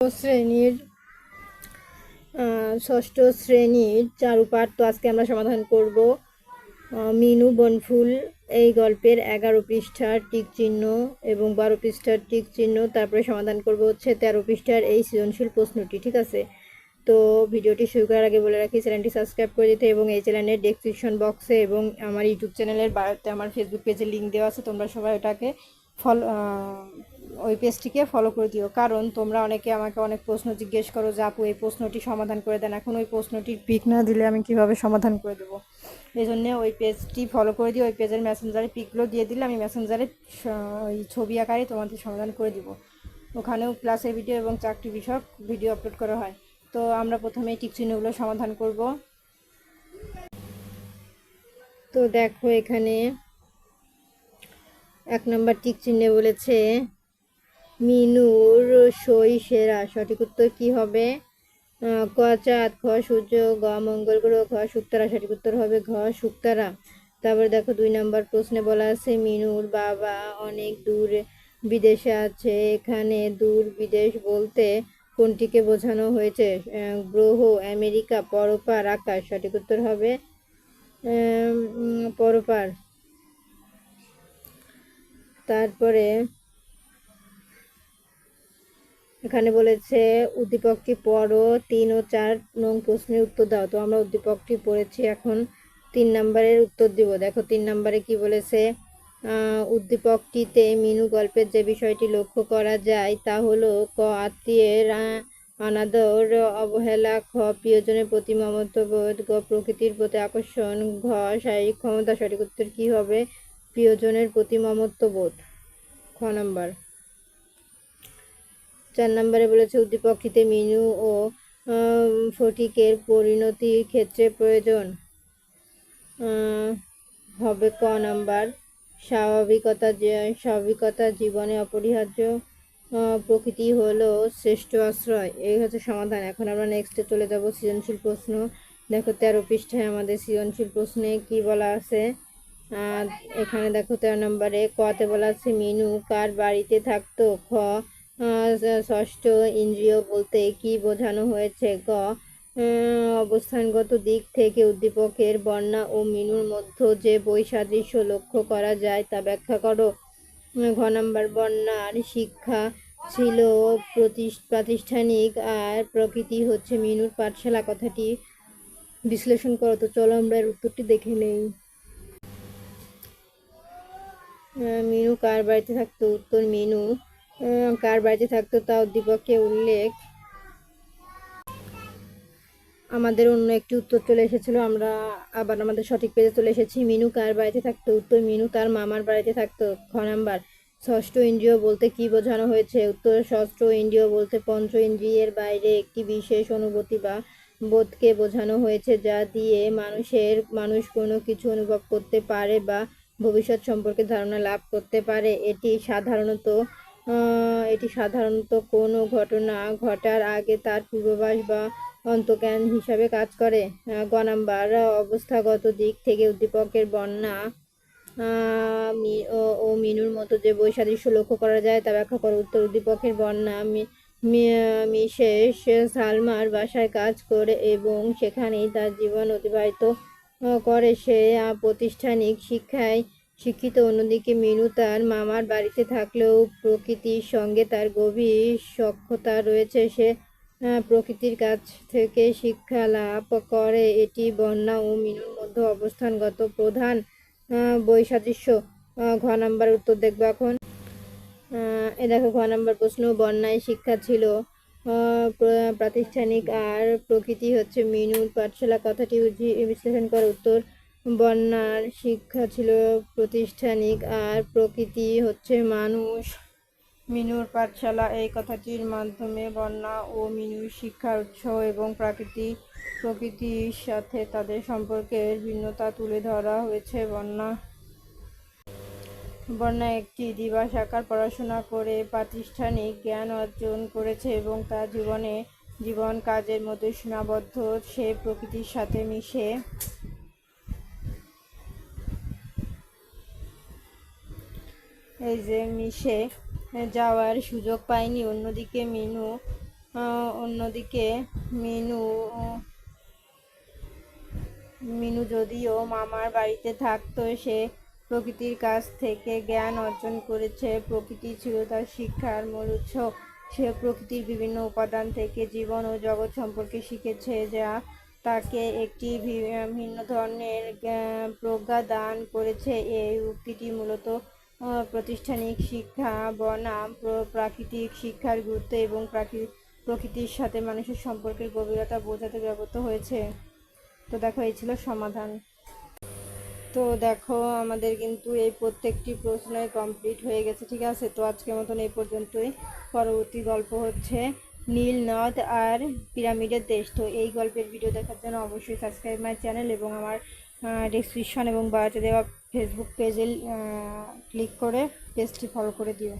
শ্রেণির ষষ্ঠ শ্রেণির চারুপাঠ তো আজকে আমরা সমাধান করব। মিনু বনফুল, এই গল্পের এগারো পৃষ্ঠার টিক চিহ্ন এবং বারো পৃষ্ঠার টিক চিহ্ন। তারপরে সমাধান করব হচ্ছে তেরো পৃষ্ঠার এই সৃজনশীল প্রশ্নটি, ঠিক আছে? তো ভিডিওটি শুরু করার আগে বলে রাখি, চ্যানেলটি সাবস্ক্রাইব করে দিতে এবং এই চ্যানেলের ডেসক্রিপশন বক্সে এবং আমার ইউটিউব চ্যানেলের বায়োতে আমার ফেসবুক পেজে লিঙ্ক দেওয়া আছে, তোমরা সবাই ওটাকে ফলো ওই পেজটিকে ফলো করে দিও। কারণ তোমরা অনেকে আমাকে অনেক প্রশ্ন জিজ্ঞেস করো যে, আপু, এই প্রশ্নটি সমাধান করে দেন। এখন ওই প্রশ্নটির পিক না দিলে আমি কীভাবে সমাধান করে দেবো? এই জন্য ওই পেজটি ফলো করে দিও। ওই পেজের মেসেঞ্জারে পিকগুলো দিয়ে দিলে আমি মেসেঞ্জারে ওই ছবি আকারে তোমাদের সমাধান করে দিব। ওখানেও ক্লাসের ভিডিও এবং চাকরি বিষয়ক ভিডিও আপলোড করা হয়। তো আমরা প্রথমে টিক চিহ্নগুলো সমাধান করব। তো দেখো এখানে এক নম্বর টিক চিহ্নে বলেছে মিনুর সই সেরা। সঠিক উত্তর কি হবে? ক, চাঁদ খ সূর্য, গ, মঙ্গল গ্রহ, ঘ, শুক্তারা। সঠিক উত্তর হবে ঘ, শুক্তারা। তারপরে দেখো দুই নম্বর প্রশ্নে বলা আছে, মিনুর বাবা অনেক দূর বিদেশে আছে। এখানে দূর বিদেশ বলতে কোনটিকে বোঝানো হয়েছে? গ্রহ, আমেরিকা, পরপার, আকাশ। সঠিক উত্তর হবে পরপার। তারপরে এখানে বলেছে, উদ্দীপকটি পড়ো, তিন ও চার নং প্রশ্নের উত্তর দাও। তো আমরা উদ্দীপকটি পড়েছি এখন তিন নম্বরের উত্তর দিব। দেখো, তিন নম্বরে কি বলেছে উদ্দীপকটিতে মিনু গল্পের যে বিষয়টি লক্ষ্য করা যায় তা হলো, ক আত্মীয়ের অনাদর অবহেলা, খ প্রিয়জনের প্রতি মমত্ববোধ, গ প্রকৃতির প্রতি আকর্ষণ, ঘ শারীরিক ক্ষমতা। সঠিক উত্তর কী হবে? প্রিয়জনের প্রতি মমত্ববোধ। খ নম্বর। চার নম্বরে বলেছে, উদ্দীপকটিতে মিনু ও ফটিকের পরিণতির ক্ষেত্রে প্রয়োজন। হবে ক নাম্বার, স্বাভাবিকতা স্বাভাবিকতা জীবনে অপরিহার্য প্রকৃতি হলো শ্রেষ্ঠ আশ্রয়। এই হচ্ছে সমাধান। এখন আমরা নেক্সটে চলে যাব সৃজনশীল প্রশ্ন। দেখো, তেরো পৃষ্ঠায় আমাদের সৃজনশীল প্রশ্নে কি বলা আছে? এখানে দেখো, তেরো নম্বরে কতে বলা আছে, মিনু কার বাড়িতে থাকতো? খ ষষ্ঠ ইন্দ্রিয় বলতে কি বোঝানো হয়েছে? গ অবস্থানগত দিক থেকে উদ্দীপকের বর্ণা ও মিনুর মধ্যে যে বৈসাদৃশ্য লক্ষ্য করা যায় তা ব্যাখ্যা করো। ঘ নম্বর বন্যার শিক্ষা ছিল প্রাতিষ্ঠানিক আর প্রকৃতি হচ্ছে মিনুর পাঠশালা। কথাটি বিশ্লেষণ করো তো, চলো আমরা এর উত্তরটি দেখে নেই। মিনু কার বাড়িতে থাকতো? উত্তর মিনু কার বাড়িতে থাকতো তা উদ্দীপকে উল্লেখ। আমাদের অন্য একটি উত্তর চলে এসেছিল, আমরা আবার আমাদের সঠিক পেজে চলে এসেছি। মিনু কার বাড়িতে থাকতো? উত্তর, মিনু তার মামার বাড়িতে থাকতো। খ নাম্বার, ষষ্ঠ ইন্দ্রিয় বলতে কি বোঝানো হয়েছে? উত্তর, ষষ্ঠ ইন্দ্রিয় বলতে পঞ্চ ইন্দ্রিয়ের বাইরে একটি বিশেষ অনুভূতি বা বোধকে বোঝানো হয়েছে, যা দিয়ে মানুষের, মানুষ কোনো কিছু অনুভব করতে পারে বা ভবিষ্যৎ সম্পর্কে ধারণা লাভ করতে পারে। এটি সাধারণত এটি সাধারণত কোনো ঘটনা ঘটার আগে তার পূর্বাভাস বা অন্তজ্ঞান হিসাবে কাজ করে। গ নাম্বার অবস্থাগত দিক থেকে উদ্দীপকের বন্যা ও- মিনুর মতো যে বৈসাদৃশ্য লক্ষ্য করা যায় তা ব্যাখ্যা করো। উত্তর, উদ্দীপকের বন্যা মি- মি- মিশেষ সালমার বাসায় কাজ করে এবং সেখানেই তার জীবন অতিবাহিত করে। সে প্রাতিষ্ঠানিক শিক্ষায় শিক্ষিত অন্যদিকে মিনু তার মামার বাড়িতে থাকলেও প্রকৃতির সঙ্গে তার গভীর সক্ষতা রয়েছে। সে প্রকৃতির কাছ থেকে শিক্ষা লাভ করে। এটি বন্যা ও মিনুর মধ্যে অবস্থানগত প্রধান বৈসাদৃশ্য। ঘ নাম্বার উত্তর দেখব এখন। এ দেখো, ঘ নাম্বার প্রশ্ন, বন্যায় শিক্ষা ছিল প্রাতিষ্ঠানিক আর প্রকৃতি হচ্ছে মিনুর পাঠশালা। কথাটি বিশ্লেষণ করে উত্তর বন্যার শিক্ষা ছিল প্রাতিষ্ঠানিক আর প্রকৃতি হচ্ছে মানুষ। মিনুর পাঠশালা এই কথাটির মাধ্যমে বন্যা ও মিনুর শিক্ষার উৎস এবং প্রাকৃতি প্রকৃতির সাথে তাদের সম্পর্কের ভিন্নতা তুলে ধরা হয়েছে বন্যা। বন্যা একটি দিবাসাকার পড়াশোনা করে প্রাতিষ্ঠানিক জ্ঞান অর্জন করেছে এবং তার জীবনে জীবন কাজের মধ্যে সীমাবদ্ধ সে প্রকৃতির সাথে মিশে। এই যে মিশে যাওয়ার সুযোগ পায়নি। অন্যদিকে মিনু অন্যদিকে মিনু মিনু যদিও মামার বাড়িতে থাকতো, সে প্রকৃতির কাছ থেকে জ্ঞান অর্জন করেছে। প্রকৃতি ছিল তার শিক্ষার মূল উৎস। সে প্রকৃতির বিভিন্ন উপাদান থেকে জীবন ও জগৎ সম্পর্কে শিখেছে, যা তাকে একটি ভিন্ন ধরনের প্রজ্ঞা দান করেছে। এই উক্তিটি মূলত প্রাতিষ্ঠানিক শিক্ষা, বনাম প্রাকৃতিক শিক্ষার গুরুত্ব এবং প্রাকৃ- প্রকৃতির সাথে মানুষের সম্পর্কের গভীরতা বোঝাতে ব্যবহৃত হয়েছে। তো দেখো, এই ছিল সমাধান। তো দেখো, আমাদের কিন্তু এই প্রত্যেকটি প্রশ্নই কমপ্লিট হয়ে গেছে, ঠিক আছে? তো আজকের মতন এই পর্যন্তই। পরবর্তী গল্প হচ্ছে নীল নদ আর পিরামিডের দেশ। তো এই গল্পের ভিডিও দেখার জন্য অবশ্যই সাবস্ক্রাইব মাই চ্যানেল এবং আমার ডিসক্রিপশন এবং বায়োতে দেওয়া ফেসবুক পেজে ক্লিক করে পেজটি ফলো করে দিও।